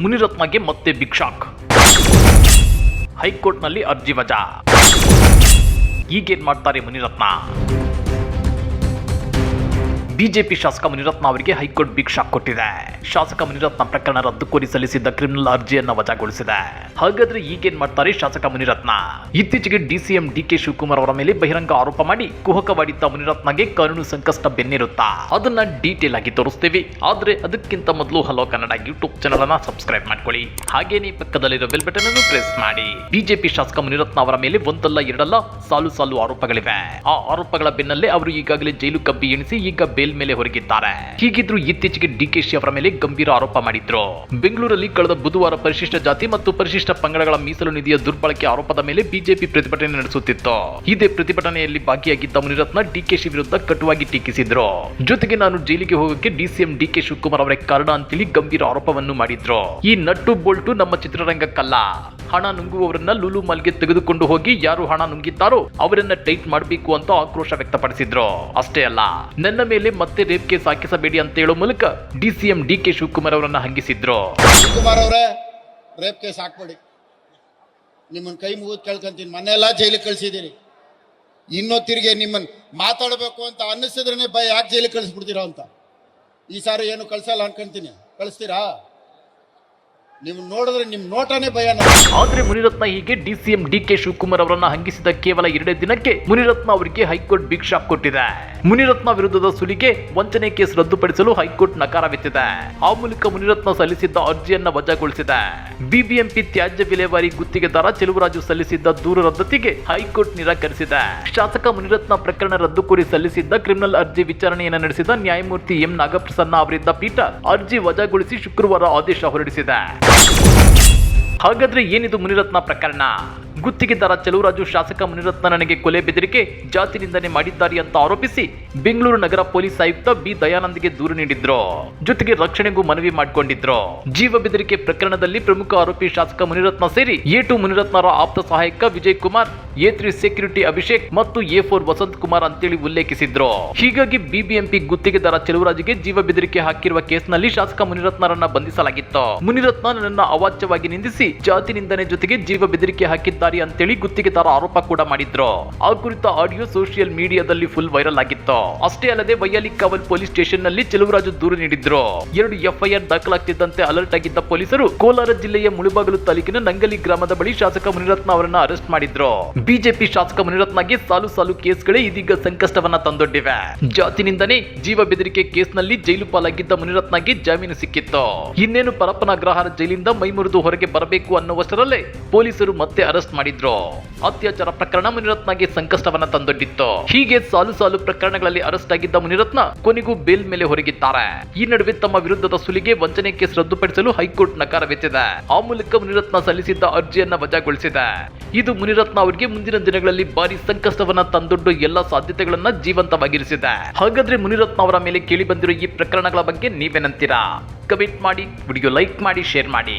ಮುನಿರತ್ನಗೆ ಮತ್ತೆ ಬಿಗ್ ಹೈಕೋರ್ಟ್ನಲ್ಲಿ ಅರ್ಜಿ ವಜಾ. ಈಗೇನ್ ಮಾಡ್ತಾರೆ ಮುನಿರತ್ನ? ಬಿಜೆಪಿ ಶಾಸಕ ಮುನಿರತ್ನ ಅವರಿಗೆ ಹೈಕೋರ್ಟ್ ಶಾಕ್ ಕೊಟ್ಟಿದೆ. ಶಾಸಕ ಮುನಿರತ್ನ ಪ್ರಕರಣ ರದ್ದು ಕೋರಿ ಸಲ್ಲಿಸಿದ್ದ ಕ್ರಿಮಿನಲ್ ಅರ್ಜಿಯನ್ನ ವಜಾಗೊಳಿಸಿದೆ. ಹಾಗಾದ್ರೆ ಈಗೇನ್ ಮಾಡ್ತಾರೆ ಶಾಸಕ ಮುನಿರತ್ನ? ಇತ್ತೀಚೆಗೆ ಡಿಸಿಎಂ ಡಿಕೆ ಶಿವಕುಮಾರ್ ಅವರ ಮೇಲೆ ಬಹಿರಂಗ ಆರೋಪ ಮಾಡಿ ಕುಹಕವಾಡಿದ್ದ ಮುನಿರತ್ನಗೆ ಕಾನೂನು ಸಂಕಷ್ಟ ಬೆನ್ನಿರುತ್ತಾ? ಅದನ್ನ ಡೀಟೇಲ್ ಆಗಿ ತೋರಿಸ್ತೀವಿ. ಆದ್ರೆ ಅದಕ್ಕಿಂತ ಮೊದಲು ಹಲೋ ಕನ್ನಡ ಯೂಟ್ಯೂಬ್ ಚಾನಲ್ ಅನ್ನ ಸಬ್ಸ್ಕ್ರೈಬ್ ಮಾಡ್ಕೊಳ್ಳಿ. ಹಾಗೇನೇ ಪಕ್ಕದಲ್ಲಿರೋ ಬೆಲ್ ಬಟನ್ ಅನ್ನು ಪ್ರೆಸ್ ಮಾಡಿ. ಬಿಜೆಪಿ ಶಾಸಕ ಮುನಿರತ್ನ ಅವರ ಮೇಲೆ ಒಂದಲ್ಲ ಎರಡಲ್ಲ ಸಾಲು ಸಾಲು ಆರೋಪಗಳಿವೆ. ಆ ಆರೋಪಗಳ ಬೆನ್ನಲ್ಲೇ ಅವರು ಈಗಾಗಲೇ ಜೈಲು ಕಬ್ಬಿ ಎಣಿಸಿ ಈಗ ಬೇಲ್ ಮೇಲೆ ಹೊರಗಿದ್ದಾರೆ. ಹೀಗಿದ್ರು ಇತ್ತೀಚೆಗೆ ಡಿಕೆಶಿ ಅವರ ಮೇಲೆ ಗಂಭೀರ ಆರೋಪ ಮಾಡಿದ್ರು. ಬೆಂಗಳೂರಲ್ಲಿ ಕಳೆದ ಬುಧವಾರ ಪರಿಶಿಷ್ಟ ಜಾತಿ ಮತ್ತು ಪರಿಶಿಷ್ಟ ಪಂಗಡಗಳ ಮೀಸಲು ನಿಧಿಯ ದುರ್ಬಳಕೆ ಆರೋಪದ ಮೇಲೆ ಬಿಜೆಪಿ ಪ್ರತಿಭಟನೆ ನಡೆಸುತ್ತಿತ್ತು. ಇದೇ ಪ್ರತಿಭಟನೆಯಲ್ಲಿ ಭಾಗಿಯಾಗಿದ್ದ ಮುನಿರತ್ನ ಡಿಕೆಶಿ ವಿರುದ್ಧ ಕಟುವಾಗಿ ಟೀಕಿಸಿದ್ರು. ಜೊತೆಗೆ ನಾನು ಜೈಲಿಗೆ ಹೋಗೋಕೆ ಡಿಸಿಎಂ ಡಿಕೆ ಶಿವಕುಮಾರ್ ಅವರೇ ಕಾರಣ ಅಂತೇಳಿ ಗಂಭೀರ ಆರೋಪವನ್ನು ಮಾಡಿದ್ರು. ಈ ನಟ್ಟು ಬೋಲ್ಟು ನಮ್ಮ ಚಿತ್ರರಂಗಕ್ಕಲ್ಲ. ಹಣ ನುಂಗುವವರನ್ನ ಲೂಲು ಮಲ್ಗೆ ತೆಗೆದುಕೊಂಡು ಹೋಗಿ ಯಾರು ಹಣ ನುಂಗಿದ್ದಾರೋ ಅವರನ್ನ ಟೈಟ್ ಮಾಡಬೇಕು ಅಂತ ಆಕ್ರೋಶ ವ್ಯಕ್ತಪಡಿಸಿದ್ರು. ಅಷ್ಟೇ ಅಲ್ಲ, ನನ್ನ ಮೇಲೆ ಮತ್ತೆ ರೇಪ್ ಕೇಸ್ ಹಾಕಿಸಬೇಡಿ ಅಂತ ಹೇಳೋ ಮೂಲಕ ಡಿಸಿಎಂ ಡಿಕೆ ಶಿವಕುಮಾರ್ ಅವರನ್ನ ಹಂಗಿಸಿದ್ರು. ಶಿವಕುಮಾರ್ ಅವರೇ, ರೇಪ್ ಕೇಸ್ ಹಾಕ್ಬೇಡಿ. ನಿಮ್ಮನ್ನ ಕೈ ಮುಗಿದು ಕೇಳ್ಕೊಂತೀನಿ. ಮನೆಯೆಲ್ಲ ಜೈಲಿಗೆ ಕಳ್ಸಿದ್ದೀರಿ ಇನ್ನೂ ತಿರುಗಿ ನಿಮ್ಮನ್ನ ಮಾತಾಡಬೇಕು ಅಂತ ಅನ್ನಿಸಿದ್ರೇನೆ ಭಯ ಯಾಕೆ ಜೈಲಿಗೆ ಕಳಿಸ್ಬಿಡ್ತೀರಾ ಅಂತ? ಈ ಸಾರಿ ಏನು ಕಳ್ಸಲ್ಲ ಅನ್ಕೊಂತೀನಿ. ಕಳಿಸ್ತೀರಾ? ನೀವು ನೋಡಿದ್ರೆ ನಿಮ್ಮ ನೋಟನೇ ಭಯ. ಆದ್ರೆ ಮುನಿರತ್ನ ಹೀಗೆ ಡಿಸಿಎಂ ಡಿಕೆ ಶಿವಕುಮಾರ್ ಅವರನ್ನ ಹಂಗಿಸಿದ ಕೇವಲ ಎರಡೇ ದಿನಕ್ಕೆ ಮುನಿರತ್ನ ಅವರಿಗೆ ಹೈಕೋರ್ಟ್ ಬಿಗ್ ಕೊಟ್ಟಿದೆ ಮುನಿರತ್ನ ವಿರುದ್ಧದ ಸುಲಿಗೆ ವಂಚನೆ ಕೇಸ್ ರದ್ದುಪಡಿಸಲು ಹೈಕೋರ್ಟ್ ನಕಾರವೆತ್ತಿದೆ ಆ ಮೂಲಕ ಮುನಿರತ್ನ ಸಲ್ಲಿಸಿದ್ದ ಅರ್ಜಿಯನ್ನ ವಜಾಗೊಳಿಸಿದೆ. ಬಿಬಿಎಂಪಿ ತ್ಯಾಜ್ಯ ವಿಲೇವಾರಿ ಗುತ್ತಿಗೆದಾರ ಚೆಲುವರಾಜು ಸಲ್ಲಿಸಿದ್ದ ದೂರು ರದ್ದತಿಗೆ ಹೈಕೋರ್ಟ್ ನಿರಾಕರಿಸಿದೆ. ಶಾಸಕ ಮುನಿರತ್ನ ಪ್ರಕರಣ ರದ್ದು ಕೋರಿ ಸಲ್ಲಿಸಿದ್ದ ಕ್ರಿಮಿನಲ್ ಅರ್ಜಿ ವಿಚಾರಣೆಯನ್ನು ನಡೆಸಿದ ನ್ಯಾಯಮೂರ್ತಿ ಎಂ ನಾಗಪ್ರಸನ್ನ ಅವರಿದ್ದ ಪೀಠ ಅರ್ಜಿ ವಜಾಗೊಳಿಸಿ ಶುಕ್ರವಾರ ಆದೇಶ ಹೊರಡಿಸಿದೆ. ಹಾಗಾದ್ರೆ ಏನಿದು ಮುನಿರತ್ನ ಪ್ರಕರಣ? ಗುತ್ತಿಗೆದಾರ ಚಲುವರಾಜು ಶಾಸಕ ಮುನಿರತ್ನ ನನಗೆ ಕೊಲೆ ಬೆದರಿಕೆ, ಜಾತಿ ನಿಂದನೆ ಮಾಡಿದ್ದಾರೆ ಅಂತ ಆರೋಪಿಸಿ ಬೆಂಗಳೂರು ನಗರ ಪೊಲೀಸ್ ಆಯುಕ್ತ ಬಿ ದಯಾನಂದ್ಗೆ ದೂರು ನೀಡಿದ್ರು. ಜೊತೆಗೆ ರಕ್ಷಣೆಗೂ ಮನವಿ ಮಾಡಿಕೊಂಡಿದ್ರು. ಜೀವ ಬೆದರಿಕೆ ಪ್ರಕರಣದಲ್ಲಿ ಪ್ರಮುಖ ಆರೋಪಿ ಶಾಸಕ ಮುನಿರತ್ನ ಸೇರಿ ಎ ಟು ಮುನಿರತ್ನರ ಆಪ್ತ ಸಹಾಯಕ Vijay Kumar A three security Abhishek ಮತ್ತು ಎ ಫೋರ್ ವಸಂತ್ ಕುಮಾರ್ ಅಂತೇಳಿ ಉಲ್ಲೇಖಿಸಿದ್ರು. ಹೀಗಾಗಿ ಬಿಬಿಎಂಪಿ ಗುತ್ತಿಗೆದಾರ ಚೆಲುವರಾಜಿಗೆ ಜೀವ ಬೆದರಿಕೆ ಹಾಕಿರುವ ಕೇಸ್ನಲ್ಲಿ ಶಾಸಕ ಮುನಿರತ್ನರನ್ನ ಬಂಧಿಸಲಾಗಿತ್ತು. ಮುನಿರತ್ನ ನನ್ನನ್ನ ಅವಾಚ್ಯವಾಗಿ ನಿಂದಿಸಿ ಜಾತಿ ನಿಂದನೆ ಜೊತೆಗೆ ಜೀವ ಬೆದರಿಕೆ ಹಾಕಿದ್ದಾರೆ ಅಂತೇಳಿ ಗುತ್ತಿಗೆದಾರ ಆರೋಪ ಕೂಡ ಮಾಡಿದ್ರು. ಆ ಕುರಿತ ಆಡಿಯೋ ಸೋಷಿಯಲ್ ಮೀಡಿಯಾದಲ್ಲಿ ಫುಲ್ ವೈರಲ್ ಆಗಿತ್ತು. ಅಷ್ಟೇ ಅಲ್ಲದೆ ವೈಯಾಲಿ ಕಾವಲ್ ಪೊಲೀಸ್ ಸ್ಟೇಷನ್ನಲ್ಲಿ ಚೆಲುವರಾಜು ದೂರು ನೀಡಿದ್ರು. ಎರಡು ಎಫ್ಐಆರ್ ದಾಖಲಾಗ್ತಿದ್ದಂತೆ ಅಲರ್ಟ್ ಆಗಿದ್ದ ಪೊಲೀಸರು ಕೋಲಾರ ಜಿಲ್ಲೆಯ ಮುಳುಬಾಗಲು ತಾಲೂಕಿನ ನಂಗಲಿ ಗ್ರಾಮದ ಬಳಿ ಶಾಸಕ ಮುನಿರತ್ನ ಅವರನ್ನ ಅರೆಸ್ಟ್ ಮಾಡಿದ್ರು. ಬಿಜೆಪಿ ಶಾಸಕ ಮುನಿರತ್ನಗೆ ಸಾಲು ಸಾಲು ಕೇಸ್ಗಳೇ ಇದೀಗ ಸಂಕಷ್ಟವನ್ನ ತಂದೊಡ್ಡಿವೆ. ಜಾತಿನಿಂದನೇ ಜೀವ ಬೆದರಿಕೆ ಕೇಸ್ನಲ್ಲಿ ಜೈಲು ಪಾಲಾಗಿದ್ದ ಮುನಿರತ್ನಗೆ ಜಾಮೀನು ಸಿಕ್ಕಿತ್ತು. ಇನ್ನೇನು ಪರಪ್ಪನ ಅಗ್ರಹಾರ ಜೈಲಿಂದ ಮೈಮುರಿದು ಹೊರಗೆ ಬರಬೇಕು ಅನ್ನುವಷ್ಟರಲ್ಲೇ ಪೊಲೀಸರು ಮತ್ತೆ ಅರೆಸ್ಟ್ ಮಾಡಿದ್ರು? ಅತ್ಯಾಚಾರ ಪ್ರಕರಣ ಮುನಿರತ್ನಗೆ ಸಂಕಷ್ಟವನ್ನ ತಂದೊಡ್ಡಿತ್ತು? ಹೀಗೆ ಸಾಲು ಸಾಲು ಪ್ರಕರಣಗಳಲ್ಲಿ ಅರೆಸ್ಟ್ ಆಗಿದ್ದ ಮುನಿರತ್ನ ಕೊನೆಗೂ ಬೇಲ್ ಮೇಲೆ ಹೊರಗಿದ್ದಾರೆ. ಈ ನಡುವೆ ತಮ್ಮ ವಿರುದ್ಧದ ಸುಲಿಗೆ ವಂಚನೆ ಕೇಸ್ ರದ್ದುಪಡಿಸಲು ಹೈಕೋರ್ಟ್ ನಕಾರವೆತ್ತಿದೆ ಆ ಮೂಲಕ ಮುನಿರತ್ನ ಸಲ್ಲಿಸಿದ್ದ ಅರ್ಜಿಯನ್ನ ವಜಾಗೊಳಿಸಿದೆ. ಇದು ಮುನಿರತ್ನ ಅವರಿಗೆ ಮುಂದಿನ ದಿನಗಳಲ್ಲಿ ಭಾರಿ ಸಂಕಷ್ಟವನ್ನ ತಂದೊಡ್ಡು ಎಲ್ಲಾ ಸಾಧ್ಯತೆಗಳನ್ನ ಜೀವಂತವಾಗಿರಿಸಿದೆ. ಹಾಗಾದ್ರೆ ಮುನಿರತ್ನ ಅವರ ಮೇಲೆ ಕೇಳಿ ಬಂದಿರೋ ಈ ಪ್ರಕರಣಗಳ ಬಗ್ಗೆ ನೀವೇನಂತೀರಾ? ಕಮೆಂಟ್ ಮಾಡಿ ವಿಡಿಯೋ ಲೈಕ್ ಮಾಡಿ ಶೇರ್ ಮಾಡಿ.